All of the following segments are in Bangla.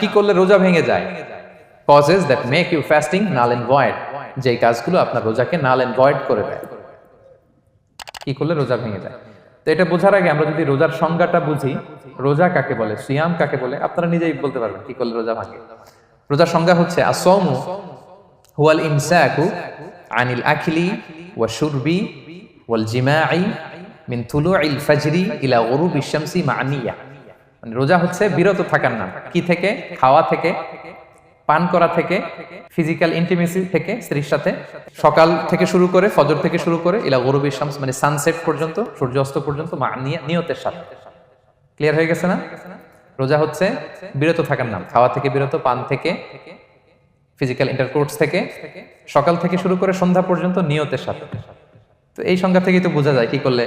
কি করলে রোজা ভেঙে যায়? That make you fasting null কাজগুলো আপনার কি করলে ভেঙে যায়? এটা বোঝার আগে আমরা যদি রোজার সংজ্ঞাটা বুঝি, রোজা কাকে বলে, সিয়াম কাকে বলে, আপনারা নিজেই বলতে পারবেন কি করলে রোজা ভাঙে। রোজার সংজ্ঞা হচ্ছে আসমু হুয়াল ইমসাকু আনিল আখিলি ওয়াল মিন ফাজরি ইলা গুরুবি শামসি মানিয়া মানে রোজা হচ্ছে বিরত থাকার নাম। কি থেকে? খাওয়া থেকে, পান করা থেকে ফিজিক্যাল ইন্টিমেসি থেকে, স্ত্রীর সাথে। সকাল থেকে শুরু করে, ফজর থেকে শুরু করে, ইলা গরুবি শামস মানে সানসেট পর্যন্ত, সূর্যাস্ত পর্যন্ত, মা নিয়তের সাথে। ক্লিয়ার হয়ে গেছে না? রোজা হচ্ছে বিরত থাকার নাম। খাওয়া থেকে বিরত, পান থেকে ফিজিক্যাল ইন্টারকোর্স থেকে, সকাল থেকে শুরু করে সন্ধ্যা পর্যন্ত নিয়তের সাথে। তো এই সংখ্যা থেকেই তো বোঝা যায় কি করলে?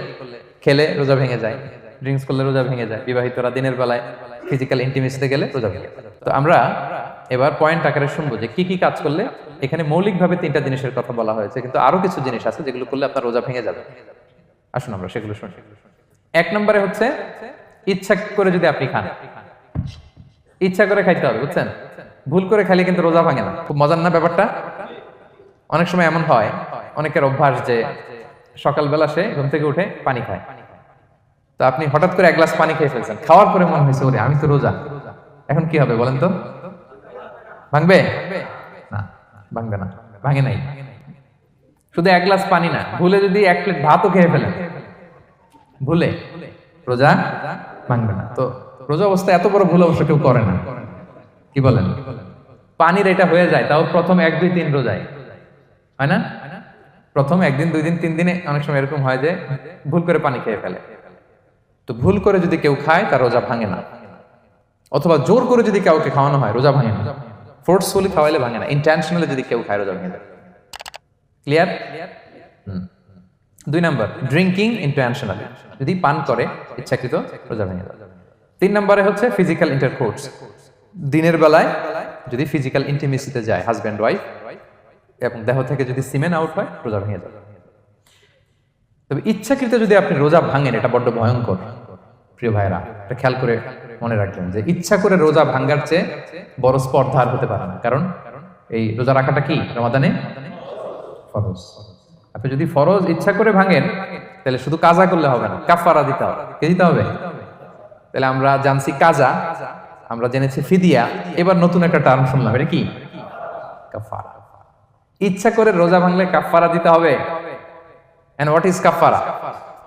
খেলে রোজা ভেঙে যায়। ড্রিঙ্কস করলে রোজা ভেঙে যায়, বিবাহিতরা দিনের বেলায় ফিজিক্যাল ইন্টিমেসিতে গেলে রোজা ভেঙে তো আমরা এবার পয়েন্ট আকারে শুনব যে কি কি কাজ করলে এখানে মৌলিকভাবে তিনটা জিনিসের কথা বলা হয়েছে, কিন্তু আরও কিছু জিনিস আছে যেগুলো করলে আপনার রোজা ভেঙে যাবে। আসুন আমরা সেগুলো শুনি। এক নম্বরে হচ্ছে ইচ্ছা করে যদি আপনি খান, ইচ্ছা করে খাইতে হবে, বুঝছেন? ভুল করে খাইলে কিন্তু রোজা ভাঙে না। খুব মজার না ব্যাপারটা? অনেক সময় এমন হয়, অনেকের অভ্যাস যে সকালবেলা সে ঘুম থেকে উঠে পানি খায়। তো আপনি হঠাৎ করে এক গ্লাস পানি খেয়ে ফেলছেন। খাওয়ার পরে মনে হয়েছে, ওরে, আমি তো রোজা। এখন কি হবে বলেন তো? ভাঙবে? না ভাঙবে না, ভাঙে নাই। শুধু এক গ্লাস পানি না, ভুলে যদি এক প্লেট ভাতও খেয়ে ফেলেন। ভুলে। রোজা ভাঙবে না। তো রোজা অবস্থায় এত বড় ভুল অবশ্য কেউ করে না। কি বলেন? পানির এটা হয়ে যায়, তাও প্রথম এক, দুই, তিন রোজায়। হয় না? প্রথম একদিন দুই দিন তিন দিনে অনেক সময় এরকম হয় যে ভুল করে পানি খেয়ে ফেলে। তো ভুল করে যদি কেউ খায়, তার রোজা ভাঙে না। অথবা জোর করে যদি কাউকে খাওয়ানো হয়, রোজা ভাঙে না। ফোর্সফুলি খাওয়াইলে ভাঙে না। ইন্টেনশনালি যদি কেউ খায়, রোজা ভেঙে যায় ক্লিয়ার দুই নম্বর ড্রিঙ্কিং ইন্টেনশনালি যদি পান করে, ইচ্ছাকৃত, রোজা ভেঙে যায় তিন নম্বরে হচ্ছে ফিজিক্যাল ইন্টারকোর্স দিনের বেলায় যদি ফিজিক্যাল ইন্টিমেসিতে যায় হাজব্যান্ড ওয়াইফ এবং দেহ থেকে যদি সিমেন আউট হয়, রোজা ভেঙে যাবে তবে ইচ্ছাকৃত যদি আপনি রোজা ভাঙেন, এটা বড্ড ভয়ঙ্কর। প্রিয় ভাইরা এটা খেয়াল করে মনে রাখবেন যে ইচ্ছা করে রোজা ভাঙ্গার চেয়ে বড় স্পর্ধা আর হতে পারে না। কারণ এই রোজা রাখাটা কি? রমাদানে ফরজ। আপনি যদি ফরজ ইচ্ছা করে ভাঙেন, তাহলে শুধু কাজা করলে হবে না কাফারা দিতে হবে। কে দিতে হবে? তাহলে আমরা জানছি কাজা, আমরা জেনেছি ফিদিয়া, এবার নতুন একটা টার্ম শুনলাম, এটা কি? কাফারা ইচ্ছা করে রোজা ভাঙলে কাফারা দিতে হবে? হোয়াট ইজ কাফারা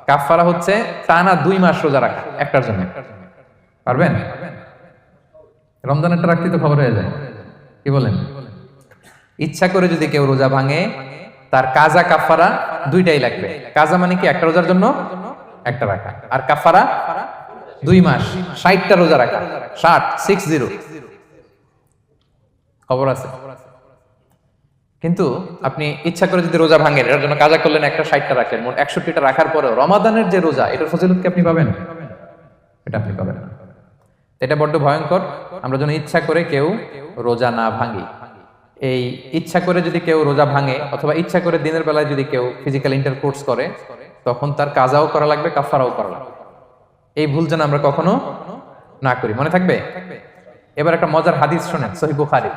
কাফারা হচ্ছে টানা দুই মাস রোজা রাখা, একটার জন্য। পারবেন? রাখতে তো খবর হয়ে যায়। কি বলেন? ইচ্ছা করে যদি কেউ রোজা ভাঙে, তার কাজা কাফারা দুইটাই লাগবে। কাজা মানে কি? একটা রোজার জন্য, একটা রাখা। আর কাফারা দুই মাস, ষাটটা রোজা রাখা। ষাট সিক্স জিরো খবর আছে? কিন্তু আপনি ইচ্ছা করে যদি রোজা ভাঙেন, এটার জন্য কাজা করলেন একটা ষাটটা রাখলেন মোট একষট্টিটা রাখার পরেও রমাদানের যে রোজা, এটার ফজিলত কি আপনি পাবেন? এটা আপনি পাবেন এটা বড্ড ভয়ঙ্কর। আমরা যেন ইচ্ছা করে কেউ রোজা না ভাঙি। এই ইচ্ছা করে যদি কেউ রোজা ভাঙে, অথবা ইচ্ছা করে দিনের বেলায় যদি কেউ ফিজিক্যাল ইন্টারকোর্স করে, তখন তার কাজাও করা লাগবে কাফারাও করা লাগবে। এই ভুল যেন আমরা কখনো না করি। মনে থাকবে? এবার একটা মজার হাদিস শোনেন সহি বুখারি।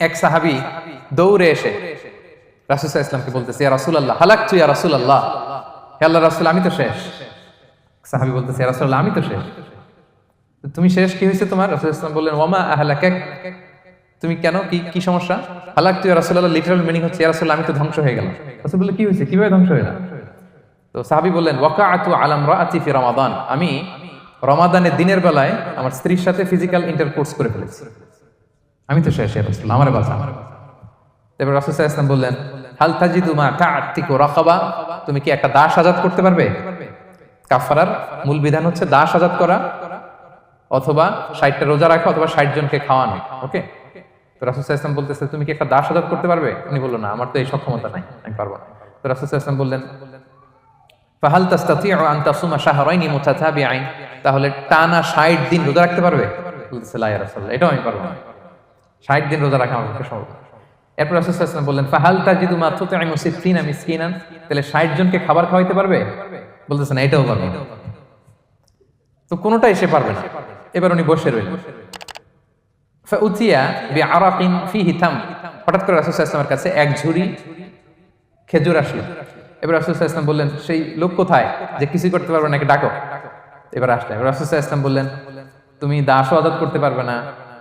এক সাহাবি দৌড়ে এসে রাসুল ইসলামকে বলতেছে, ইয়া রাসূলুল্লাহ, হালাকতু ইয়া রাসূলুল্লাহ? হে আল্লাহ রাসূল, আমি তো শেষ। সাহাবি বলতেছে, ইয়া রাসূলুল্লাহ, আমি তো শেষ। তুমি শেষ কি হয়েছে তোমার? রাসূল ইসলাম বললেন ওমা আহলাকাক? তুমি কেন? কি কি সমস্যা? হালাকতু ইয়া রাসূলুল্লাহ লিটারাল মিনিং হচ্ছে, ইয়া রাসূলুল্লাহ, আমি তো ধ্বংস হয়ে গেলাম। রাসূল বললেন, কি হয়েছে? কীভাবে ধ্বংস হয়ে গেলাম? তো সাহাবি বললেন, ওয়াকাআতু আলাম রাআতি ফি রমাদান। আমি রমাদানের দিনের বেলায় আমার স্ত্রীর সাথে ফিজিক্যাল ইন্টারকোর্স করে ফেলেছি। আমি তো শেষ রাসূল আমার বাঁচা এবার রাসূল ওয়াসাল্লাম বললেন, হাল মা তুমি কি একটা দাস আজাদ করতে পারবে? কাফারার মূল বিধান হচ্ছে দাস আজাদ করা, অথবা 60টা রোজা রাখা, অথবা 60 জনকে খাওয়ানো, ওকে? তো রাসূল ওয়াসাল্লাম বলতেছে, তুমি কি একটা দাস আজাদ করতে পারবে? উনি বলল, না, আমার তো এই সক্ষমতা নাই, আমি পারব না। তো রাসূল ওয়াসাল্লাম বললেন, ফাহাল তাস্তাতিউ আন তাসুমা শাহরাইনি মুতাতাবিআইন? তাহলে টানা 60 দিন রোজা রাখতে পারবে? বলতেছে, লা ইয়া এটাও আমি পারব না। ষাট দিন রোজা রাখা আমার পক্ষে না। এরপর বললেন, ফাহাল তাজিদু মা তুতঈমু সিত্তিনা মিসকিনান? তাহলে 60 জনকে খাবার খাওয়াইতে পারবে? বলতেছে, না, এটাও পারবে তো কোনোটাই সে পারবে না। এবার উনি বসে রইলেন। উচিয়া আরাকিন ফি হিতাম হঠাৎ করে রাসুল ইসলামের কাছে এক ঝুড়ি খেজুর আসলো। এবার রাসুল ইসলাম বললেন, সেই লোক কোথায় যে কিছু করতে পারবে নাকি ডাকো? এবার আসলে। এবার রাসুল ইসলাম বললেন, তুমি দাসও আজাদ করতে পারবে না।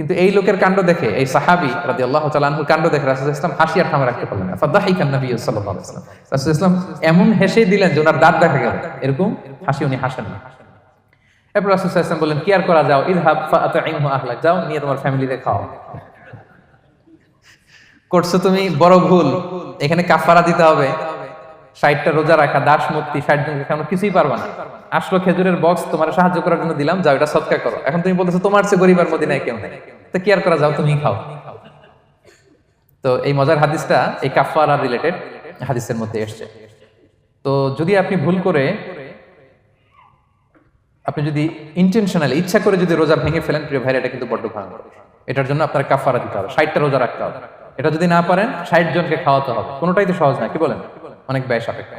কিন্তু এই লোকের কাণ্ড দেখে, এই সাহাবি রাদিয়াল্লাহু তাআলা আনহুর কাণ্ড দেখে রাসূল আলাইহি হাসি আর থামা রাখতে পারলেন না। ফাদাহিকান নবী ওয়াসাল্লাম। রাসূল ওয়াসাল্লাম এমন হেসে দিলেন যে ওনার দাঁত দেখা গেল। এরকম হাসি উনি হাসেন না। এরপর রাসূল আলাইহি বললেন আর করা যাও? ইযহাব ফাআতইমহু আহলাক। যাও, নিয়ে তোমার ফ্যামিলিতে খাও করছ তুমি? বড় ভুল। এখানে কাফারা দিতে হবে। ষাটটা রোজা রাখা, দাস মুক্তি, ষাট জনকে খাওয়ানো, কিছুই পারবা না। আসলো খেজুরের বক্স তোমার সাহায্য করার জন্য দিলাম, যাও এটা সৎকার করো। এখন তুমি বলতেছো, তোমার চেয়ে গরিবার মদিনায় কেউ নেই। তো কি আর করা যাও? তুমি খাও। তো এই মজার হাদিসটা এই কাফারা রিলেটেড হাদিসের মধ্যে এসছে। তো যদি আপনি ভুল করে, আপনি যদি ইন্টেনশনালি ইচ্ছা করে যদি রোজা ভেঙে ফেলেন, প্রিয় ভাইরা, এটা কিন্তু বড্ড ভয়ঙ্কর। এটার জন্য আপনার কাফারা দিতে হবে। ষাটটা রোজা রাখতে হবে। এটা যদি না পারেন, ষাট জনকে খাওয়াতে হবে। কোনোটাই তো সহজ না, কি বলেন? অনেক ব্যয় সাপেক্ষ।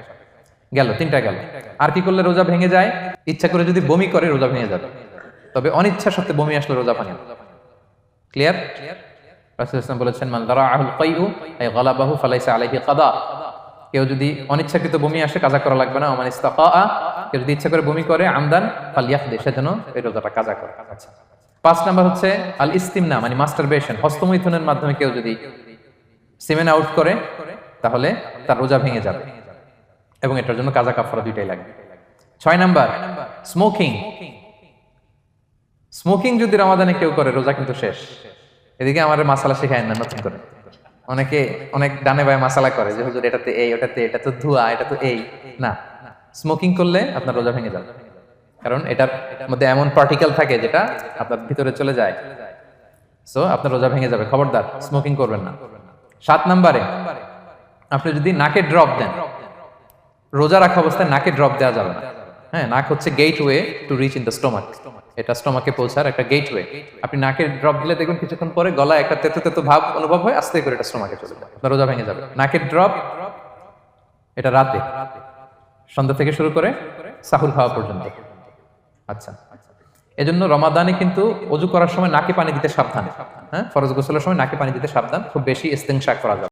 গেল, তিনটা গেল। আর কি করলে রোজা ভেঙে যায়? ইচ্ছা করে যদি বমি করে, রোজা ভেঙে যাবে। তবে অনিচ্ছা সত্ত্বে বমি আসলে রোজা ভাঙে ক্লিয়ার রাসূল ইসলাম বলেছেন কেউ যদি অনিচ্ছাকৃত বমি আসে, কাজা করা লাগবে না। কেউ যদি ইচ্ছা করে বমি করে, আমদান এই রোজাটা কাজা করে। পাঁচ নাম্বার হচ্ছে আল ইস্তিমনা মানে মাস্টারবেশন হস্তমৈথুনের মাধ্যমে কেউ যদি সিমেন আউট করে তাহলে তার রোজা ভেঙে যাবে। এবং এটার জন্য কাজা কাফারা দুইটাই লাগবে ছয় নাম্বার স্মোকিং স্মোকিং যদি রমাদানে কেউ করে, রোজা কিন্তু শেষ। এদিকে আমার মাসালা শেখায় না, নতুন করে। অনেকে অনেক ডানে বায়ে মাসালা করে যে, হুজুর এটাতে এই ওটাতে এটা তো ধোয়া, এটা তো এই। না। স্মোকিং করলে আপনার রোজা ভেঙে যাবে। কারণ এটার মধ্যে এমন পার্টিকেল থাকে যেটা আপনার ভিতরে চলে যায়। সো আপনার রোজা ভেঙে যাবে। খবরদার স্মোকিং করবেন না। সাত নাম্বারে আপনি যদি নাকে ড্রপ দেন, রোজা রাখা অবস্থায় নাকে ড্রপ দেওয়া যাবে না। হ্যাঁ নাক হচ্ছে gateway to reach in the stomach এটা স্টোমাকে পৌঁছার একটা গেট ওয়ে আপনি নাকে ড্রপ দিলে দেখবেন কিছুক্ষণ পরে গলায় একটা তেতো তেতো ভাব অনুভব হয়, আস্তে করে এটা স্টোমাকে চলে যাবে রোজা ভেঙে যাবে। নাকের ড্রপ এটা রাতে। সন্ধ্যা থেকে শুরু করে সাহুর খাওয়া পর্যন্ত। আচ্ছা। এজন্য রমাদানে কিন্তু অজু করার সময় নাকে পানি দিতে সাবধান। হ্যাঁ ফরজ গোসলের সময় নাকে পানি দিতে সাবধান। খুব বেশি ইস্তেংশাক করা যাবে